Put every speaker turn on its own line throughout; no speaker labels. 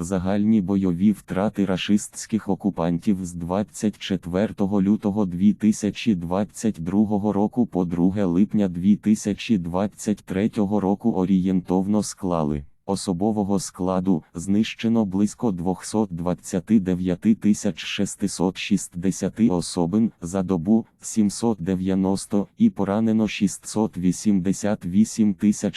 Загальні бойові втрати рашистських окупантів з 24 лютого 2022 року по 2 липня 2023 року орієнтовно склали. Особового складу знищено близько 229 660 особин за добу 790 і поранено 688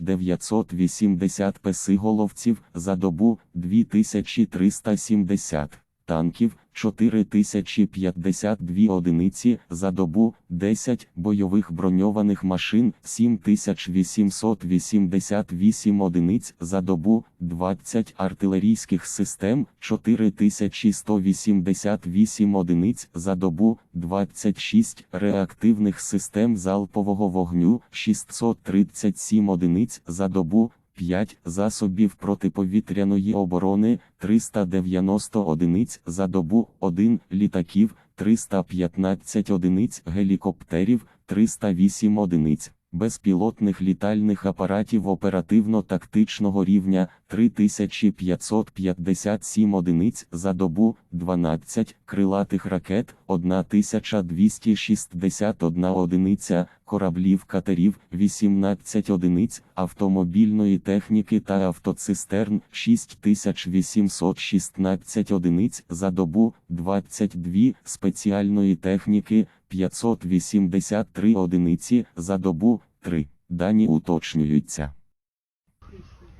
980 песиголовців за добу 2370 танків 4052 одиниці за добу, 10 бойових броньованих машин 7888 одиниць за добу, 20 артилерійських систем 4188 одиниць за добу, 26 реактивних систем залпового вогню 637 одиниць за добу, 5 засобів протиповітряної оборони 390 одиниць за добу, 1 літаків 315 одиниць гелікоптерів 308 одиниць. Безпілотних літальних апаратів оперативно-тактичного рівня 3557 одиниць за добу, 12 крилатих ракет, 1261 одиниця, кораблів катерів, 18 одиниць, автомобільної техніки та автоцистерн, 6816 одиниць за добу, 22 спеціальної техніки, 583 одиниці за добу, 3. Дані уточнюються.